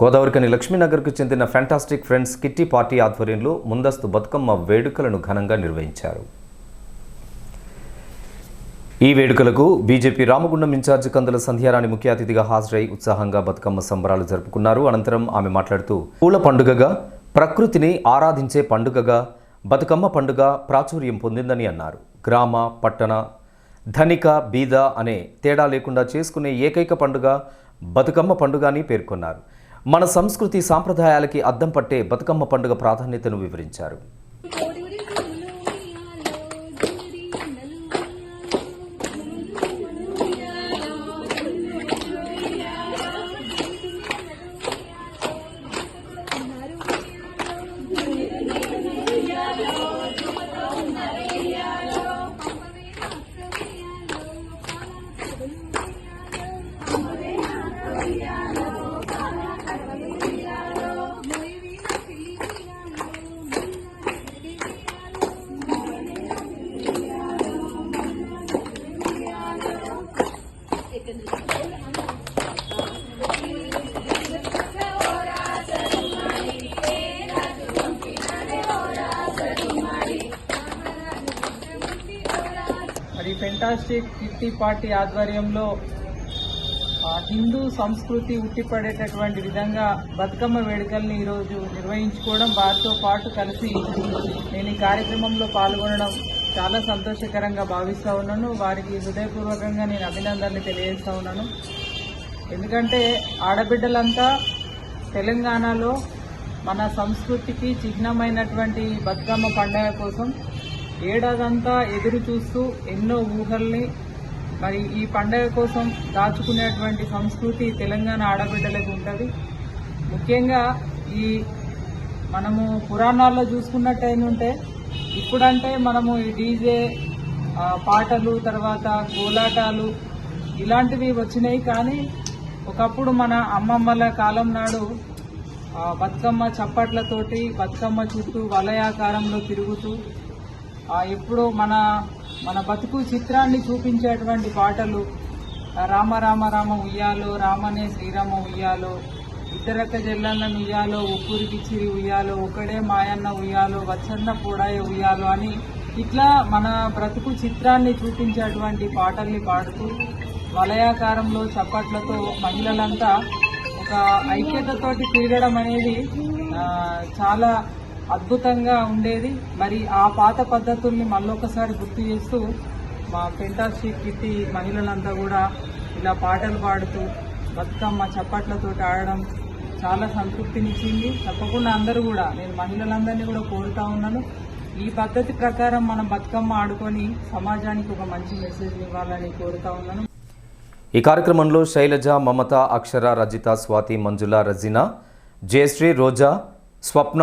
గోదావరికని లక్ష్మీనగర్కు చెందిన fantastic friends kitty party ఆధ్వర్యంలో ముందస్తు బతుకమ్మ వేడుకలను ఘనంగా నిర్వహించారు. ఈ వేడుకలకు బీజేపీ రామగుండం ఇన్ఛార్జి కందుల సంధ్యారాణి ముఖ్య అతిథిగా హాజరై ఉత్సాహంగా బతుకమ్మ సంబరాలు జరుపుకున్నారు. అనంతరం ఆమె మాట్లాడుతూ పూల పండుగగా ప్రకృతిని ఆరాధించే పండుగగా బతుకమ్మ పండుగ ప్రాచుర్యం పొందిందని అన్నారు. గ్రామ పట్టణ ధనిక బీద అనే తేడా లేకుండా చేసుకునే ఏకైక పండుగ బతుకమ్మ పండుగ అని పేర్కొన్నారు. మన సంస్కృతి సాంప్రదాయాలకి అద్దం పట్టే బతుకమ్మ పండుగ ప్రాధాన్యతను వివరించారు. ది ఫెంటాస్టిక్ కిట్టి పార్టీ ఆధ్వర్యంలో హిందూ సంస్కృతి ఉట్టిపడేటటువంటి విధంగా బతుకమ్మ వేడుకల్ని ఈరోజు నిర్వహించుకోవడం వారితో పాటు కలిసి నేను ఈ కార్యక్రమంలో పాల్గొనడం చాలా సంతోషకరంగా భావిస్తూ ఉన్నాను. వారికి హృదయపూర్వకంగా నేను అభినందనలు తెలియజేస్తూ ఉన్నాను. ఎందుకంటే ఆడబిడ్డలంతా తెలంగాణలో మన సంస్కృతికి చిహ్నమైనటువంటి బతుకమ్మ పండుగ కోసం ఏడాదంతా ఎదురు చూస్తూ ఎన్నో ఊహల్ని మరి ఈ పండగ కోసం దాచుకునేటువంటి సంస్కృతి తెలంగాణ ఆడబిడ్డలకు ఉంటుంది. ముఖ్యంగా ఈ మనము పురాణాల్లో చూసుకున్నట్టయితే ఇప్పుడంటే మనము ఈ డీజే పాటలు తర్వాత కోలాటాలు ఇలాంటివి వచ్చినాయి. కానీ ఒకప్పుడు మన అమ్మమ్మల కాలం నాడు బతుకమ్మ చప్పట్లతోటి బతుకమ్మ చుట్టూ వలయాకారంలో తిరుగుతూ ఆ, ఎప్పుడో మన మన బతుకు చిత్రాన్ని చూపించేటువంటి పాటలు రామ రామ రామ ఉయ్యాలో రామనే శ్రీరామ ఉయ్యాలో ఇద్దరక్క జల్లన్న ఉయ్యాలో ఉప్పురికిచ్చిరి ఉయ్యాలో ఒకడే మాయన్న ఉయ్యాలో వచ్చన్న పూడాయ ఉయ్యాలో అని ఇట్లా మన బ్రతుకు చిత్రాన్ని చూపించేటువంటి పాటల్ని పాడుతూ వలయాకారంలో చప్పట్లతో మహిళలంతా ఒక ఐక్యతతోటి తిరగడం అనేది చాలా అద్భుతంగా ఉండేది. మరి ఆ పాత పద్ధతుల్ని మళ్ళొకసారి గుర్తు చేస్తూ మా పెంటాక్షి కిట్టి మహిళలంతా కూడా ఇలా పాటలు పాడుతూ బతుకమ్మ చప్పట్లతో ఆడడం చాలా సంతృప్తినిచ్చింది. తప్పకుండా అందరూ కూడా నేను మహిళలందరినీ కూడా కోరుతా ఉన్నాను. ఈ పద్ధతి ప్రకారం మనం బతుకమ్మ ఆడుకొని సమాజానికి ఒక మంచి మెసేజ్ ఇవ్వాలని కోరుతా ఉన్నాను. ఈ కార్యక్రమంలో శైలజ మమత అక్షర రజిత స్వాతి మంజుల రజినా జయశ్రీ రోజా స్వప్న